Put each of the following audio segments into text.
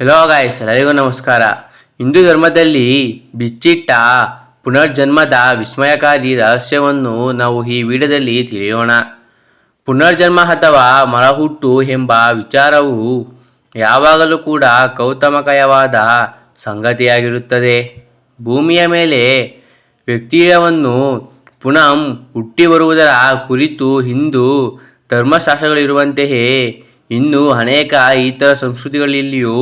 Hello guys ಎಲ್ಲರಿಗೂ ನಮಸ್ಕಾರ. ಹಿಂದೂ ಧರ್ಮದಲ್ಲಿ ಬಿಚ್ಚಿಟ್ಟ ಪುನರ್ಜನ್ಮದ ವಿಸ್ಮಯಕಾರಿ ರಹಸ್ಯವನ್ನು ನಾವು ಈ ವಿಡಿಯೋದಲ್ಲಿ ತಿಳಿಯೋಣ. ಪುನರ್ಜನ್ಮ ಅಥವಾ ಮರಹುಟ್ಟು ಎಂಬ ವಿಚಾರವು ಯಾವಾಗಲೂ ಕೂಡ ಕೌತಮಕಯವಾದ ಸಂಗತಿಯಾಗಿರುತ್ತದೆ. ಭೂಮಿಯ ಮೇಲೆ ವ್ಯಕ್ತಿಯವನ್ನು ಪುನಃ ಹುಟ್ಟಿ ಬರುವುದರ ಕುರಿತು ಹಿಂದೂ ಧರ್ಮಶಾಸ್ತ್ರಗಳಿರುವಂತೆಯೇ ಇನ್ನು ಅನೇಕ ಇತರ ಸಂಸ್ಕೃತಿಗಳಲ್ಲಿಯೂ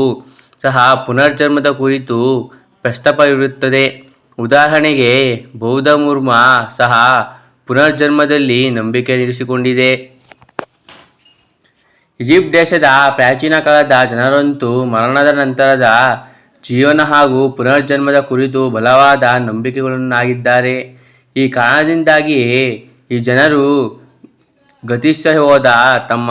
ಸಹ ಪುನರ್ಜನ್ಮದ ಕುರಿತು ಪ್ರಸ್ತಾಪವಿರುತ್ತದೆ. ಉದಾಹರಣೆಗೆ, ಬೌದ್ಧ ಮುರ್ಮ ಸಹ ಪುನರ್ಜನ್ಮದಲ್ಲಿ ನಂಬಿಕೆ ಇರಿಸಿಕೊಂಡಿದೆ ಈಜಿಪ್ಟ್ ದೇಶದ ಪ್ರಾಚೀನ ಕಾಲದ ಜನರಂತೂ ಮರಣದ ನಂತರದ ಜೀವನ ಹಾಗೂ ಪುನರ್ಜನ್ಮದ ಕುರಿತು ಬಲವಾದ ನಂಬಿಕೆಗಳನ್ನಾಗಿದ್ದಾರೆ. ಈ ಕಾರಣದಿಂದಾಗಿಯೇ ಈ ಜನರು ಗತಿಸ ಹೋದ ತಮ್ಮ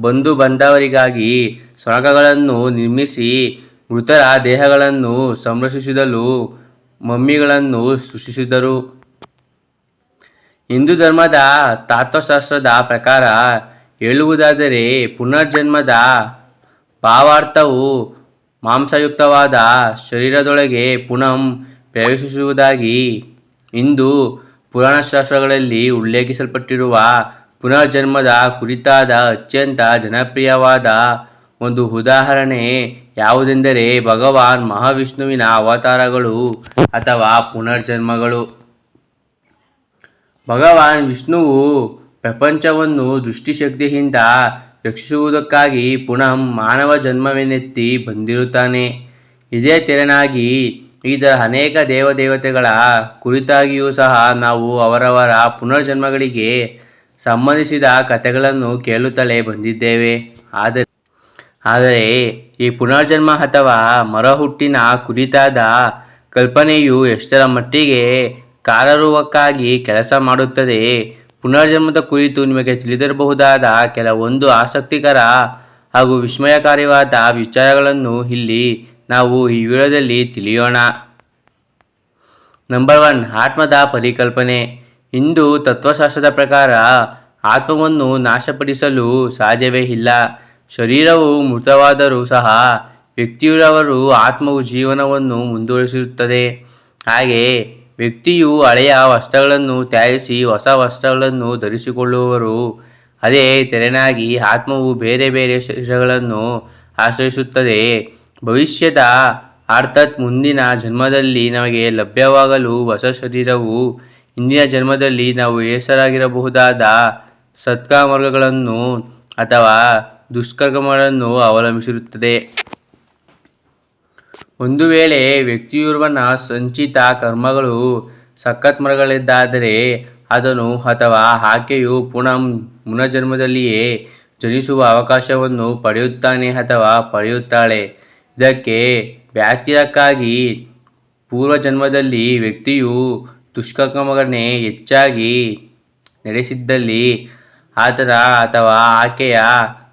ಬಂಧು ಬಂದವರಿಗಾಗಿ ಸ್ವರ್ಗಗಳನ್ನು ನಿರ್ಮಿಸಿ ಮೃತರ ದೇಹಗಳನ್ನು ಸಂರಕ್ಷಿಸಿದಲು ಮಮ್ಮಿಗಳನ್ನು ಸೃಷ್ಟಿಸಿದರು. ಹಿಂದೂ ಧರ್ಮದ ತಾತ್ವಶಾಸ್ತ್ರದ ಪ್ರಕಾರ ಹೇಳುವುದಾದರೆ ಪುನರ್ಜನ್ಮದ ಭಾವಾರ್ಥವು ಮಾಂಸಯುಕ್ತವಾದ ಶರೀರದೊಳಗೆ ಪುನಃ ಪ್ರವೇಶಿಸುವುದಾಗಿ ಇಂದು ಪುರಾಣಶಾಸ್ತ್ರಗಳಲ್ಲಿ ಉಲ್ಲೇಖಿಸಲ್ಪಟ್ಟಿರುವ ಪುನರ್ಜನ್ಮದ ಕುರಿತಾದ ಅತ್ಯಂತ ಜನಪ್ರಿಯವಾದ ಒಂದು ಉದಾಹರಣೆ ಯಾವುದೆಂದರೆ ಭಗವಾನ್ ಮಹಾವಿಷ್ಣುವಿನ ಅವತಾರಗಳು ಅಥವಾ ಪುನರ್ಜನ್ಮಗಳು. ಭಗವಾನ್ ವಿಷ್ಣುವು ಪ್ರಪಂಚವನ್ನು ದೃಷ್ಟಿಶಕ್ತಿಯಿಂದ ರಕ್ಷಿಸುವುದಕ್ಕಾಗಿ ಪುನಃ ಮಾನವ ಜನ್ಮವೆನ್ನೆತ್ತಿ ಬಂದಿರುತ್ತಾನೆ. ಇದೇ ತೆರನಾಗಿ ಇದರ ಅನೇಕ ದೇವದೇವತೆಗಳ ಕುರಿತಾಗಿಯೂ ಸಹ ನಾವು ಅವರವರ ಪುನರ್ಜನ್ಮಗಳಿಗೆ ಸಂಬಂಧಿಸಿದ ಕಥೆಗಳನ್ನು ಕೇಳುತ್ತಲೇ ಬಂದಿದ್ದೇವೆ. ಆದರೆ ಆದರೆ ಈ ಪುನರ್ಜನ್ಮ ಅಥವಾ ಮರಹುಟ್ಟಿನ ಕುರಿತಾದ ಕಲ್ಪನೆಯು ಎಷ್ಟರ ಮಟ್ಟಿಗೆ ಕಾರರೂಪಕ್ಕಾಗಿ ಕೆಲಸ ಮಾಡುತ್ತದೆ ಪುನರ್ಜನ್ಮದ ಕುರಿತು ನಿಮಗೆ ತಿಳಿದಿರಬಹುದಾದ ಕೆಲವೊಂದು ಆಸಕ್ತಿಕರ ಹಾಗೂ ವಿಸ್ಮಯಕಾರಿಯಾದ ವಿಚಾರಗಳನ್ನು ಇಲ್ಲಿ ನಾವು ಈ ವಿಡಿಯೋದಲ್ಲಿ ತಿಳಿಯೋಣ. ನಂಬರ್ ಒನ್, ಆತ್ಮದ ಪರಿಕಲ್ಪನೆ. ಹಿಂದೂ ತತ್ವಶಾಸ್ತ್ರದ ಪ್ರಕಾರ ಆತ್ಮವನ್ನು ನಾಶಪಡಿಸಲು ಸಾಧ್ಯವೇ ಇಲ್ಲ. ಶರೀರವು ಮೃತವಾದರೂ ಸಹ ವ್ಯಕ್ತಿಯವರು ಆತ್ಮವು ಜೀವನವನ್ನು ಮುಂದುವರಿಸುತ್ತದೆ ಹಾಗೆ ವ್ಯಕ್ತಿಯು ಹಳೆಯ ವಸ್ತ್ರಗಳನ್ನು ತ್ಯಜಿಸಿ ಹೊಸ ವಸ್ತ್ರಗಳನ್ನು ಧರಿಸಿಕೊಳ್ಳುವವರು ಅದೇ ತೆರನಾಗಿ ಆತ್ಮವು ಬೇರೆ ಬೇರೆ ಶರೀರಗಳನ್ನು ಆಶ್ರಯಿಸುತ್ತದೆ. ಭವಿಷ್ಯದ ಅರ್ಥಾತ್ ಮುಂದಿನ ಜನ್ಮದಲ್ಲಿ ನಮಗೆ ಲಭ್ಯವಾಗಲು ಹೊಸ ಶರೀರವು ಇಂದಿನ ಜನ್ಮದಲ್ಲಿ ನಾವು ಹೆಸರಾಗಿರಬಹುದಾದ ಸತ್ಕಾಮರ್ಗಗಳನ್ನು ಅಥವಾ ದುಷ್ಕರ್ಮಗಳನ್ನು ಅವಲಂಬಿಸಿರುತ್ತದೆ. ಒಂದು ವೇಳೆ ವ್ಯಕ್ತಿಯೋರ್ವನ ಸಂಚಿತ ಕರ್ಮಗಳು ಸತ್ಕರ್ಮಗಳಿದ್ದಾದರೆ ಅದನ್ನು ಅಥವಾ ಆಕೆಯು ಪುನಃ ಮುನಜನ್ಮದಲ್ಲಿಯೇ ಜನಿಸುವ ಅವಕಾಶವನ್ನು ಪಡೆಯುತ್ತಾನೆ ಅಥವಾ ಪಡೆಯುತ್ತಾಳೆ. ಇದಕ್ಕೆ ವ್ಯಾಖ್ಯಾನಕ್ಕಾಗಿ ಪೂರ್ವಜನ್ಮದಲ್ಲಿ ವ್ಯಕ್ತಿಯು ದುಷ್ಕರ್ಮಗಳನ್ನೇ ಹೆಚ್ಚಾಗಿ ನಡೆಸಿದ್ದಲ್ಲಿ ಆತನ ಅಥವಾ ಆಕೆಯ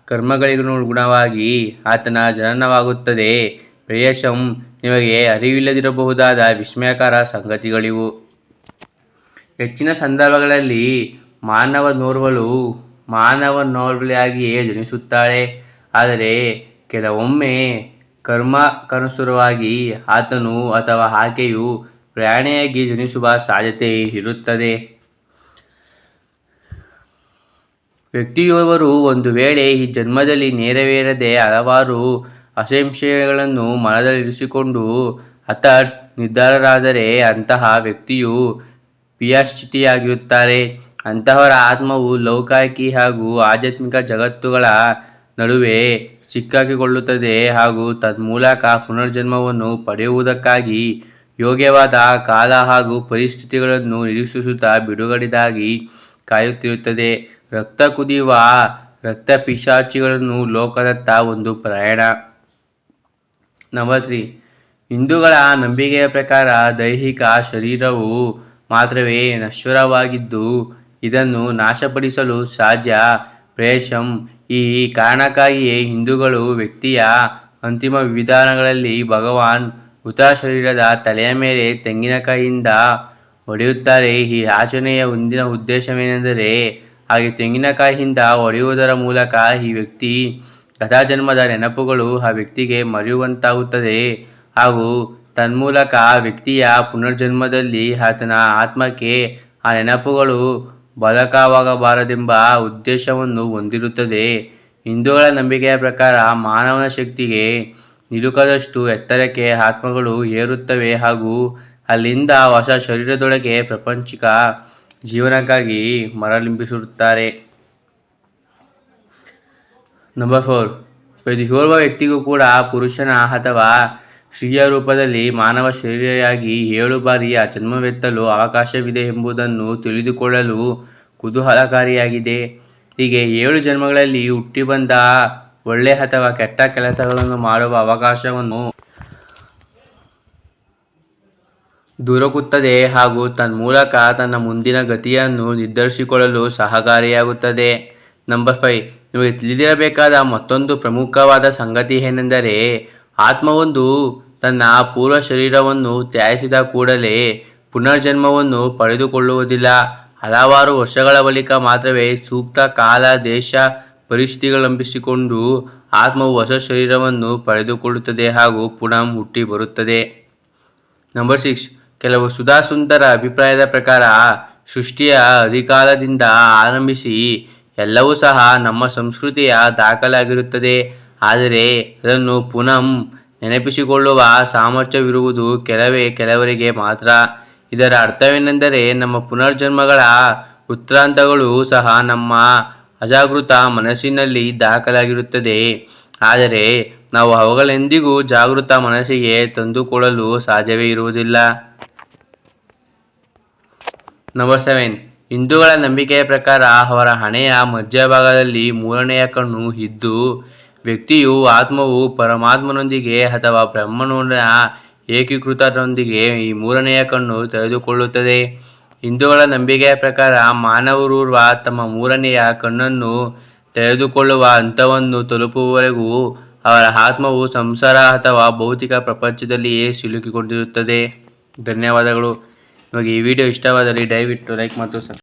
ಕರ್ಮಗಳಿಗನುಗುಣವಾಗಿ ಆತನ ಜನನವಾಗುತ್ತದೆ. ಪ್ರೇಯಸಂ ನಿಮಗೆ ಅರಿವಿಲ್ಲದಿರಬಹುದಾದ ವಿಸ್ಮಯಕರ ಸಂಗತಿಗಳಿವು. ಹೆಚ್ಚಿನ ಸಂದರ್ಭಗಳಲ್ಲಿ ಮಾನವ ನೋರ್ವಲು ಮಾನವ ಮಾನವನೋರ್ವಳಿಯಾಗಿಯೇ ಜನಿಸುತ್ತಾಳೆ. ಆದರೆ ಕೆಲವೊಮ್ಮೆ ಕರ್ಮ ಕನಸುರವಾಗಿ ಆತನು ಅಥವಾ ಆಕೆಯು ಪ್ರಾಣಿಯಾಗಿ ಜನಿಸುವ ಸಾಧ್ಯತೆ ಇರುತ್ತದೆ. ವ್ಯಕ್ತಿಯೋರ್ವರು ಒಂದು ವೇಳೆ ಈ ಜನ್ಮದಲ್ಲಿ ನೆರವೇರದೆ ಹಲವಾರು ಅಸಂಶಯಗಳನ್ನು ಮನದಲ್ಲಿರಿಸಿಕೊಂಡು ಹಠಾತ್ ನಿರ್ಧಾರರಾದರೆ ಅಂತಹ ವ್ಯಕ್ತಿಯು ಪಿಯಾಶ್ಚಿತಿಯಾಗಿರುತ್ತಾರೆ ಅಂತಹವರ ಆತ್ಮವು ಲೌಕಿಕ ಹಾಗೂ ಆಧ್ಯಾತ್ಮಿಕ ಜಗತ್ತುಗಳ ನಡುವೆ ಸಿಕ್ಕಾಕಿಕೊಳ್ಳುತ್ತದೆ ಹಾಗೂ ತನ್ಮೂಲಕ ಪುನರ್ಜನ್ಮವನ್ನು ಪಡೆಯುವುದಕ್ಕಾಗಿ ಯೋಗ್ಯವಾದ ಕಾಲ ಹಾಗೂ ಪರಿಸ್ಥಿತಿಗಳನ್ನು ನಿರೀಕ್ಷಿಸುತ್ತಾ ಬಿಡುಗಡೆಗಾಗಿ ಕಾಯುತ್ತಿರುತ್ತದೆ. ರಕ್ತ ಕುದಿಯುವ ರಕ್ತ ಪಿಶಾಚಿಗಳನ್ನು ಲೋಕದತ್ತ ಒಂದು ಪ್ರಯಾಣ. ನಂಬರ್ ಹಿಂದೂಗಳ ನಂಬಿಕೆಯ ಪ್ರಕಾರ ದೈಹಿಕ ಶರೀರವು ಮಾತ್ರವೇ ನಶ್ವರವಾಗಿದ್ದು, ಇದನ್ನು ನಾಶಪಡಿಸಲು ಸಾಧ್ಯ. ಪ್ರೇಷಂ ಈ ಕಾರಣಕ್ಕಾಗಿಯೇ ಹಿಂದೂಗಳು ವ್ಯಕ್ತಿಯ ಅಂತಿಮ ವಿಧಾನಗಳಲ್ಲಿ ಭಗವಾನ್ ಮೃತ ಶರೀರದ ತಲೆಯ ಮೇಲೆ ತೆಂಗಿನಕಾಯಿಯಿಂದ ಹೊಡೆಯುತ್ತಾರೆ ಈ ಆಚರಣೆಯ ಮುಂದಿನ ಉದ್ದೇಶವೇನೆಂದರೆ, ಹಾಗೆ ತೆಂಗಿನಕಾಯಿಯಿಂದ ಹೊಡೆಯುವುದರ ಮೂಲಕ ಈ ವ್ಯಕ್ತಿ ಗತಜನ್ಮದ ನೆನಪುಗಳು ಆ ವ್ಯಕ್ತಿಗೆ ಮರೆಯುವಂತಾಗುತ್ತದೆ. ಹಾಗೂ ತನ್ಮೂಲಕ ಆ ವ್ಯಕ್ತಿಯ ಪುನರ್ಜನ್ಮದಲ್ಲಿ ಆತನ ಆತ್ಮಕ್ಕೆ ಆ ನೆನಪುಗಳು ಬಲಕವಾಗಬಾರದೆಂಬ ಉದ್ದೇಶವನ್ನು ಹೊಂದಿರುತ್ತದೆ. ಹಿಂದೂಗಳ ನಂಬಿಕೆಯ ಪ್ರಕಾರ ಮಾನವನ ಶಕ್ತಿಗೆ ನಿಲುಕದಷ್ಟು ಎತ್ತರಕ್ಕೆ ಆತ್ಮಗಳು ಏರುತ್ತವೆ ಹಾಗೂ ಅಲ್ಲಿಂದ ಹೊಸ ಶರೀರದೊಳಗೆ ಪ್ರಪಂಚಿಕ ಜೀವನಕ್ಕಾಗಿ ಮರಳಿಂಬಿಸಿರುತ್ತಾರೆ. ನಂಬರ್ ಫೋರ್ ಪ್ರತಿಯೋರ್ವ ವ್ಯಕ್ತಿಗೂ ಕೂಡ ಪುರುಷನ ಅಥವಾ ಸ್ತ್ರೀಯ ರೂಪದಲ್ಲಿ ಮಾನವ ಶರೀರಿಯಾಗಿ ಏಳು ಬಾರಿಯ ಜನ್ಮವೆತ್ತಲು ಅವಕಾಶವಿದೆ ಎಂಬುದನ್ನು ತಿಳಿದುಕೊಳ್ಳಲು ಕುತೂಹಲಕಾರಿಯಾಗಿದೆ. ಹೀಗೆ ಏಳು ಜನ್ಮಗಳಲ್ಲಿ ಹುಟ್ಟಿಬಂದ ಒಳ್ಳೆ ಅಥವಾ ಕೆಟ್ಟ ಕೆಲಸಗಳನ್ನು ಮಾಡುವ ಅವಕಾಶವನ್ನು ದೊರಕುತ್ತದೆ ಹಾಗೂ ತನ್ಮೂಲಕ ತನ್ನ ಮುಂದಿನ ಗತಿಯನ್ನು ನಿರ್ಧರಿಸಿಕೊಳ್ಳಲು ಸಹಕಾರಿಯಾಗುತ್ತದೆ. ನಂಬರ್ ಫೈವ್ ನಿಮಗೆ ತಿಳಿದಿರಬೇಕಾದ ಮತ್ತೊಂದು ಪ್ರಮುಖವಾದ ಸಂಗತಿ ಏನೆಂದರೆ, ಆತ್ಮವೊಂದು ತನ್ನ ಪೂರ್ವ ಶರೀರವನ್ನು ತ್ಯಾಜಿಸಿದ ಕೂಡಲೇ ಪುನರ್ಜನ್ಮವನ್ನು ಪಡೆದುಕೊಳ್ಳುವುದಿಲ್ಲ. ಹಲವಾರು ವರ್ಷಗಳ ಬಳಿಕ ಮಾತ್ರವೇ ಸೂಕ್ತ ಕಾಲ, ದೇಶ ಪರಿಸ್ಥಿತಿಗಳಂಬಿಸಿಕೊಂಡು ಆತ್ಮವು ಹೊಸ ಶರೀರವನ್ನು ಪಡೆದುಕೊಳ್ಳುತ್ತದೆ ಹಾಗೂ ಪುನಃ ಹುಟ್ಟಿ ಬರುತ್ತದೆ. ನಂಬರ್ ಸಿಕ್ಸ್ ಕೆಲವು ಸುಧಾಸುಂದರ ಅಭಿಪ್ರಾಯದ ಪ್ರಕಾರ ಸೃಷ್ಟಿಯ ಅಧಿಕಾರದಿಂದ ಆರಂಭಿಸಿ ಎಲ್ಲವೂ ಸಹ ನಮ್ಮ ಸಂಸ್ಕೃತಿಯ ದಾಖಲಾಗಿರುತ್ತದೆ. ಆದರೆ ಅದನ್ನು ಪುನಃ ನೆನಪಿಸಿಕೊಳ್ಳುವ ಸಾಮರ್ಥ್ಯವಿರುವುದು ಕೆಲವೇ ಕೆಲವರಿಗೆ ಮಾತ್ರ. ಇದರ ಅರ್ಥವೇನೆಂದರೆ ನಮ್ಮ ಪುನರ್ಜನ್ಮಗಳ ವೃತ್ತಾಂತಗಳು ಸಹ ನಮ್ಮ ಅಜಾಗೃತ ಮನಸ್ಸಿನಲ್ಲಿ ದಾಖಲಾಗಿರುತ್ತದೆ. ಆದರೆ ನಾವು ಅವುಗಳೆಂದಿಗೂ ಜಾಗೃತ ಮನಸ್ಸಿಗೆ ತಂದುಕೊಳ್ಳಲು ಸಾಧ್ಯವೇ ಇರುವುದಿಲ್ಲ. ನಂಬರ್ ಸೆವೆನ್ ಹಿಂದೂಗಳ ನಂಬಿಕೆಯ ಪ್ರಕಾರ ಅವರ ಹಣೆಯ ಮಧ್ಯಭಾಗದಲ್ಲಿ ಮೂರನೆಯ ಕಣ್ಣು ಇದ್ದು, ವ್ಯಕ್ತಿಯು ಆತ್ಮವು ಪರಮಾತ್ಮನೊಂದಿಗೆ ಅಥವಾ ಬ್ರಹ್ಮನೊಡನ ಏಕೀಕೃತರೊಂದಿಗೆ ಈ ಮೂರನೆಯ ಕಣ್ಣು ತೆರೆದುಕೊಳ್ಳುತ್ತದೆ. ಹಿಂದೂಗಳ ನಂಬಿಕೆಯ ಪ್ರಕಾರ ಮಾನವರೂರ್ವ ತಮ್ಮ ಮೂರನೆಯ ಕಣ್ಣನ್ನು ತೆರೆದುಕೊಳ್ಳುವ ಹಂತವನ್ನು ತಲುಪುವವರೆಗೂ ಅವರ ಆತ್ಮವು ಸಂಸಾರ ಅಥವಾ ಭೌತಿಕ ಪ್ರಪಂಚದಲ್ಲಿಯೇ ಸಿಲುಕಿಕೊಂಡಿರುತ್ತದೆ. ಧನ್ಯವಾದಗಳು. ನಿಮಗೆ ಈ ವಿಡಿಯೋ ಇಷ್ಟವಾದಲ್ಲಿ ದಯವಿಟ್ಟು ಲೈಕ್ ಮತ್ತು ಸಬ್